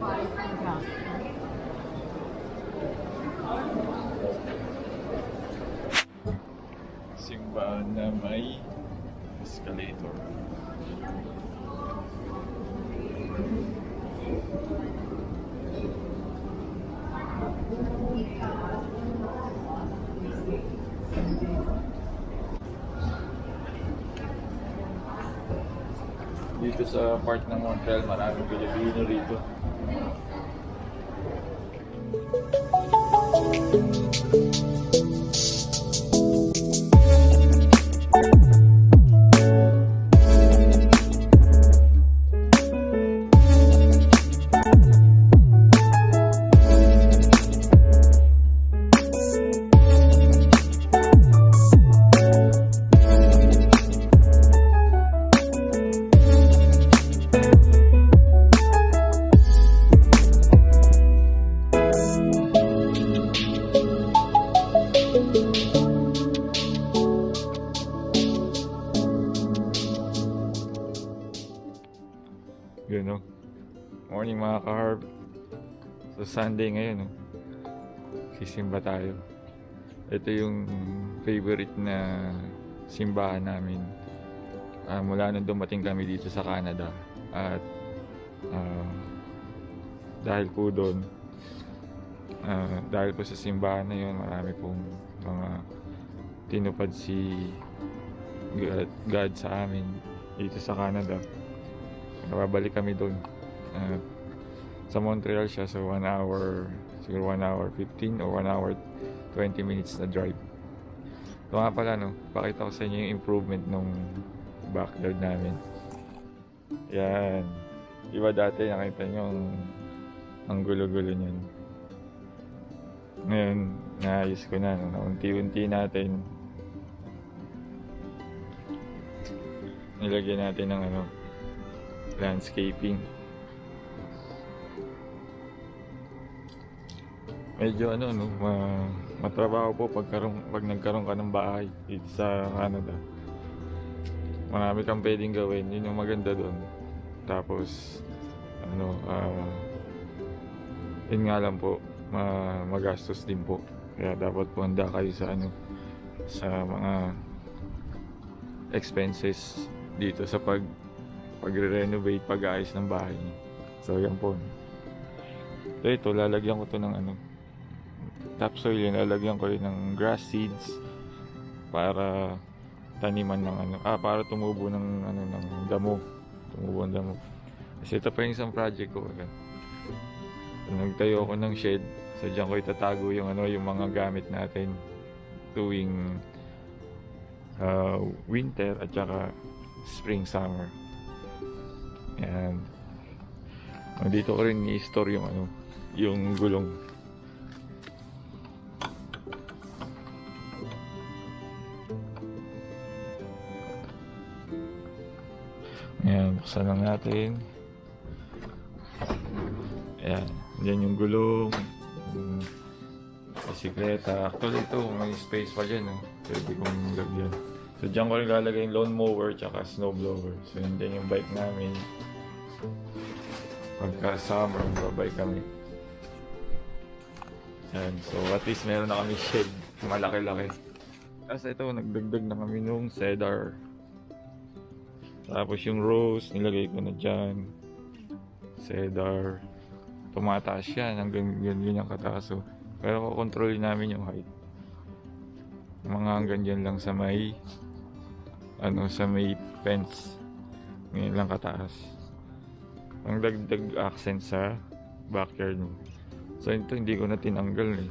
Paris and Gas. Simbahan na may escalator. Dito sa part ng Montreal, maraming Pilipino rito. Thank you. Morning mga ka-harb. So Sunday ngayon, no? Sisimba tayo. Ito yung favorite na simbahan namin. Ah, mula nung dumating kami dito sa Canada. At ah, dahil po doon, ah, dahil po sa simbahan na yun, marami pong mga tinupad si God, God sa amin dito sa Canada. Nakabalik kami doon. At sa Montreal siya, so 1 hour, siguro 1 hour 15 o 1 hour 20 minutes na drive. So nga pala, no, pakita ko sa inyo yung improvement nung backyard namin. Yan. Iba dati, nakita nyo ang, ang gulo-gulo niyan. Ngayon, naayos ko na, no, unti-unti natin. Nilagyan natin ng ano, landscaping. Medyo ano no, ma matrabaho po pagkaroon pag nagkaroon ka ng bahay dito sa Canada. Marami kang pwedeng gawin, yun yung maganda doon. Tapos ano, ah yun nga lang po, ma magastos din po. Kaya dapat po handa kayo sa ano sa mga expenses dito sa pag pagre-renovate, pag-aayos ng bahay. So, yan po. So, ito, lalagyan ko to ng ano, topsoil yun, lalagyan ko rin ng grass seeds para taniman ng ano, ah, para tumubo ng ano, ng damo. Tumubo ng damo. Kasi ito pa yung isang project ko. Nagtayo ako ng shed. So, dyan ko itatago yung ano, yung mga gamit natin tuwing uh, winter at saka spring, summer. Yan. Dito ko rin i-store yung ano, yung gulong. Buksan lang natin. Ayan, yan yung gulong. Bisikleta. Actually ito, may space pa dyan. Oh. Pwede kong lagyan. So dyan ko rin lalagay yung lawn mower tsaka snow blower. So yun din yung bike namin. Pagka summer, babike kami. Yan. So at least meron na kami shed. Malaki-laki. Tapos ito, nagdagdag na kami nung cedar. Tapos yung rose, nilagay ko na dyan. Cedar. Tumataas yan hanggang ganyan yung kataas. oh. Pero kukontrolin namin yung height. Mga hanggang dyan lang sa may ano sa may fence. Ngayon lang kataas. Ang dagdag accent sa backyard mo. So ito hindi ko na tinanggal eh.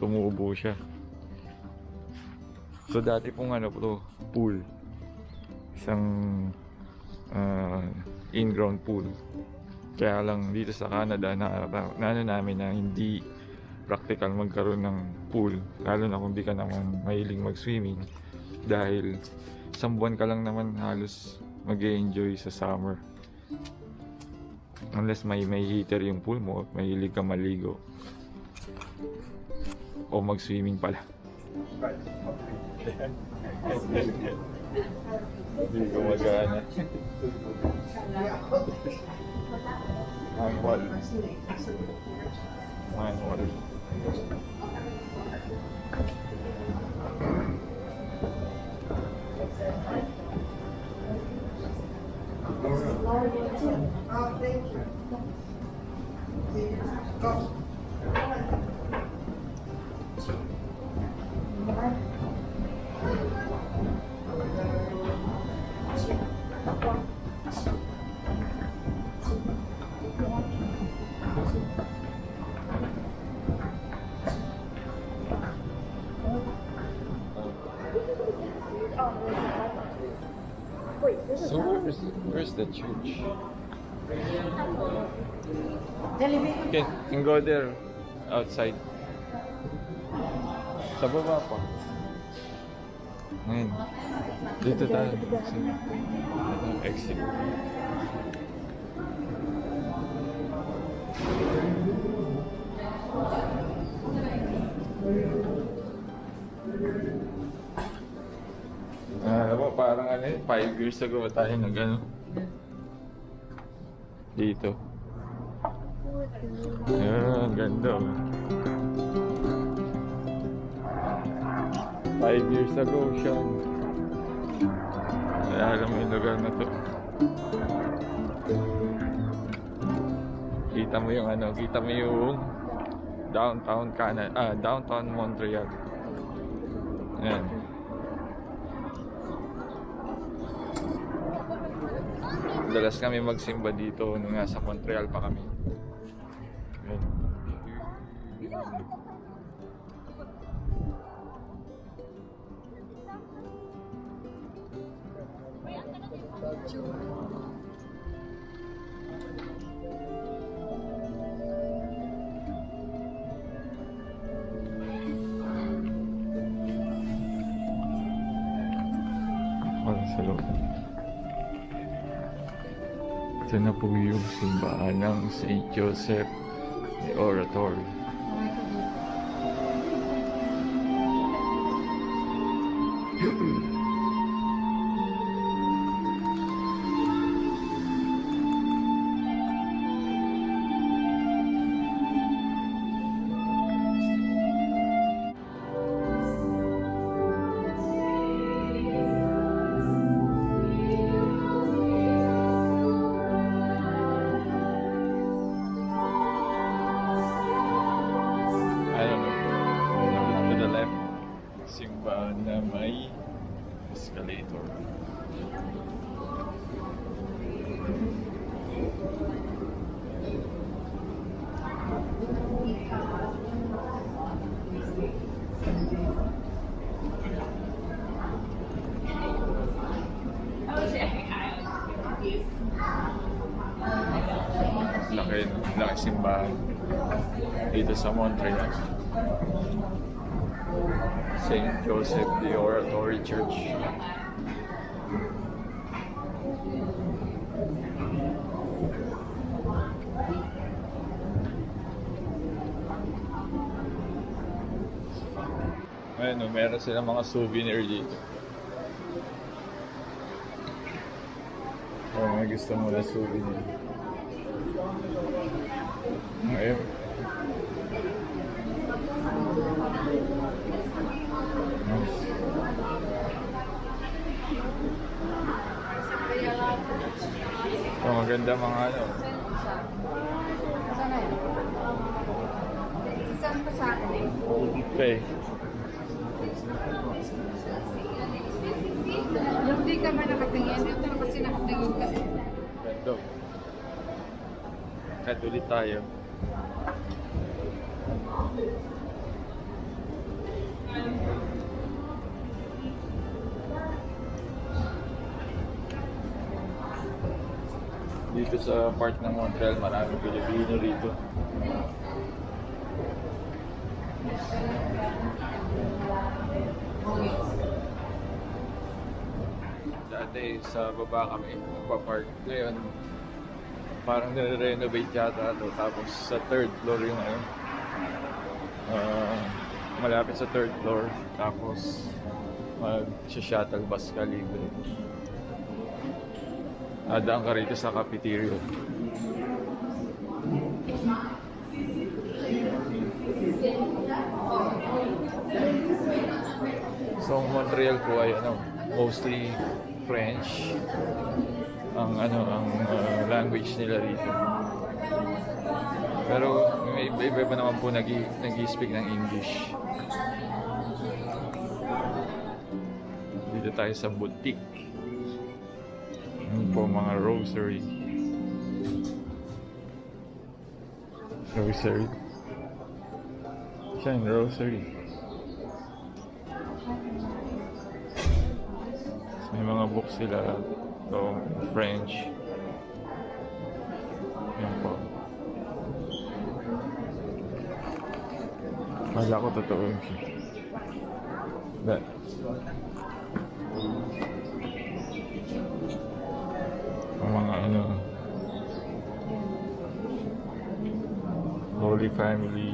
Tumubo siya. So dati pong ano po pool. Isang ah, in-ground pool. Kaya lang dito sa Canada na, na ano namin na hindi practical magkaroon ng pool. Lalo na kung di ka naman mahiling mag-swimming. Dahil isang buwan ka lang naman halos mag enjoy sa summer. Unless may may heater yung pool mo mahilig ka maligo. O mag-swimming pala Hindi gumagana. Manual. Manual. So where's, the church? Can, can go there outside. Sa baba pa. Ngayon. Dito tayo. Exit. Ah, alam mo, parang ano yun, five years ago tayo nag ano. Dito. Ayan, ganda. oh. Five years ago siya. Kaya alam mo yung lugar na to. Kita mo yung ano, kita mo yung downtown Canada, ah, downtown Montreal. Ayan. Dalas kami magsimba dito nung nasa Montreal pa kami. Ayan. Wala sa loob. Ito na po yung simbahan ng St. Joseph Oratory. Laki, laki dito sa Montreal. St. Joseph the Oratory Church. Ayun, oh, meron silang mga souvenir dito. Kung may gusto mo na souvenir. Ayun. Nice. Oh, maganda mga ano. Sana yun? Saan pa sa akin eh? Okay. Yung di ka man nakatingin, dito na kasi nakatingin ka. Ganda. Kahit ulit tayo. Dito sa part ng Montreal, maraming Pilipino rito. Dati sa baba kami nagpa-park. Ngayon, parang nire-renovate yata ito. Tapos sa third floor yung ano. ah, malapit sa third floor. Tapos mag-shuttle bus ka libre. Adaan ka rito sa cafeteria. So, Montreal po ay ano, mostly French ang ano ang uh, language nila rito. Pero may iba, iba naman po nag nag-speak ng English. Dito tayo sa boutique. Ano po mga rosary. Rosary. Siya rosary. Mga books sila. So, French. Yan po. Kala ko totoo yun siya. Ang mga ano, Holy Family.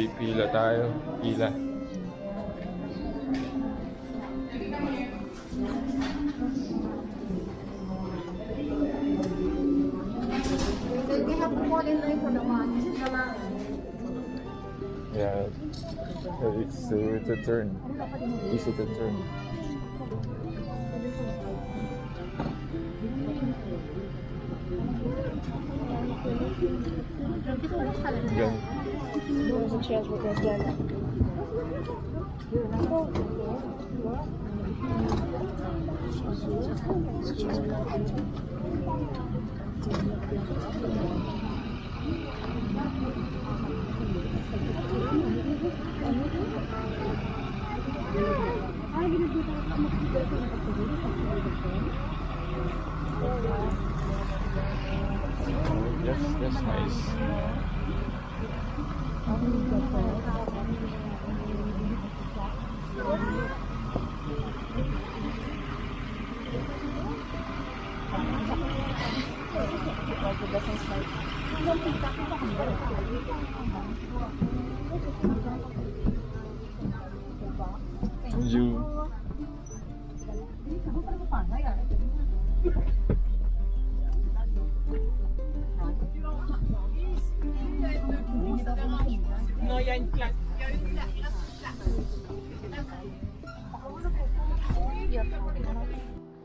pipila tayo. Pila. Hindi na po rin na ito naman. Yeah. It's, uh, it's a turn. It's a turn. There's a chance we're going to stand up. That's, that's nice.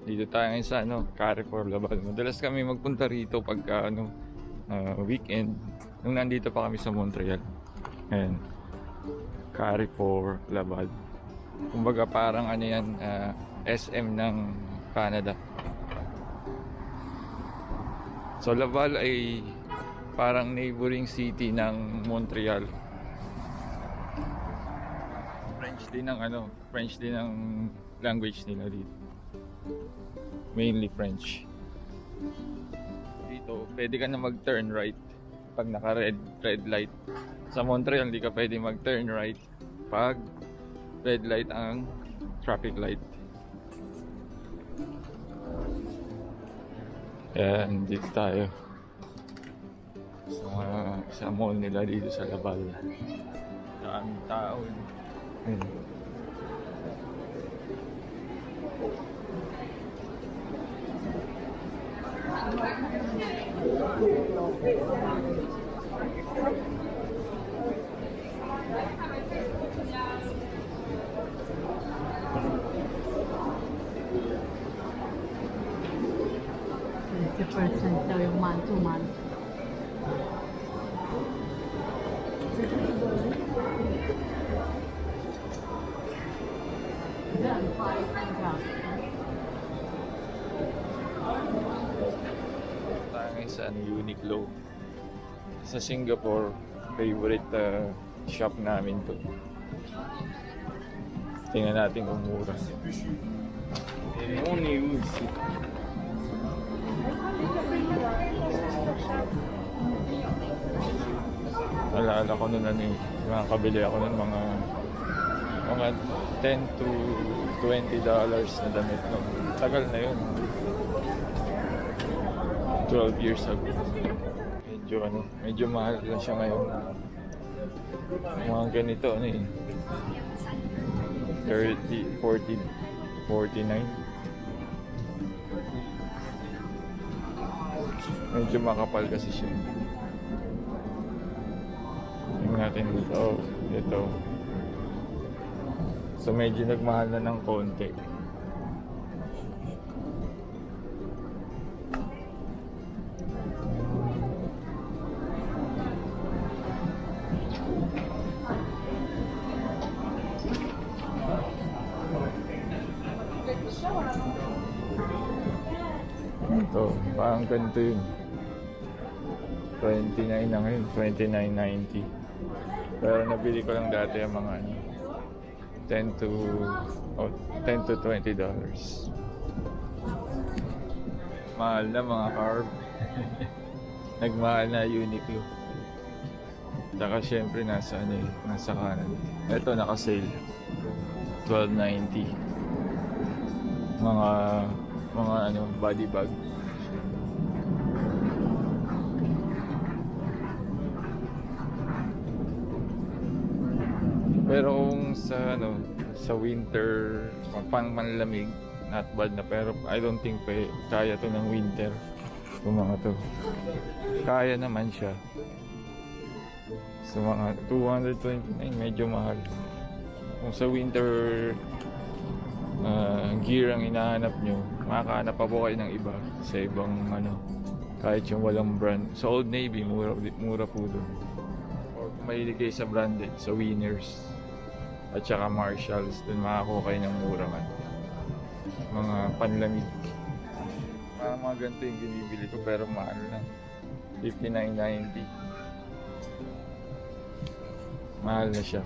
Dito tayo ngayon sa ano, Carrefour Laval. Madalas kami magpunta rito pagka ano, ah, weekend. Nung nandito pa kami sa Montreal. Ayan. Carrefour Laval. Kumbaga parang ano yan, ah, SM ng Canada. So Laval ay parang neighboring city ng Montreal. French din ang ano, French din ang language nila dito. Mainly French. Dito, pwede ka na mag-turn right pag naka-red red light. Sa Montreal, hindi ka pwede mag-turn right pag red light ang traffic light. Ayan, dito tayo. Ya. Sa, mga, sa mall nila dito sa Labal. Daming tao. Thank you. 50% daw yung month to month. Done, five and half. tayo sa Uniqlo. Sa Singapore, favorite uh, shop namin to. Tingnan natin kung mura. And only Alala ko nun ano eh, makakabili ako nun mga mga 10 to 20 dollars na damit no. Tagal na yun. 12 years ago. Medyo ano, medyo mahal lang siya ngayon. Mga ganito ano eh. 30, 40, 49. Medyo makapal kasi siya. Tingnan natin dito. Oh, ito. So medyo nagmahal na ng konti. Ito, parang ganito yun. 29 na ngayon, 29.90. Pero nabili ko lang dati ang mga ano, 10 to oh, 10 to 20 dollars. Mahal na mga carb. Nagmahal na Uniqlo. Saka syempre nasa ano eh, nasa Canada. Ito naka-sale. 12.90. Mga mga ano body bag. Pero kung sa ano, sa winter, pang manlamig, not bad na. Pero I don't think pa, kaya to ng winter. Yung mga to. Kaya naman siya. Sa mga 229, medyo mahal. Kung sa winter ah, gear ang hinahanap nyo, makakahanap pa po kayo ng iba sa ibang ano, kahit yung walang brand. Sa Old Navy, mura, mura po doon. Or kung kayo sa branded, sa Winners at saka Marshalls, doon makakuha kayo ng mura man. Mga panlamig. Mga mga ganito yung binibili ko pero mahal lang. 59.90. Mahal na siya.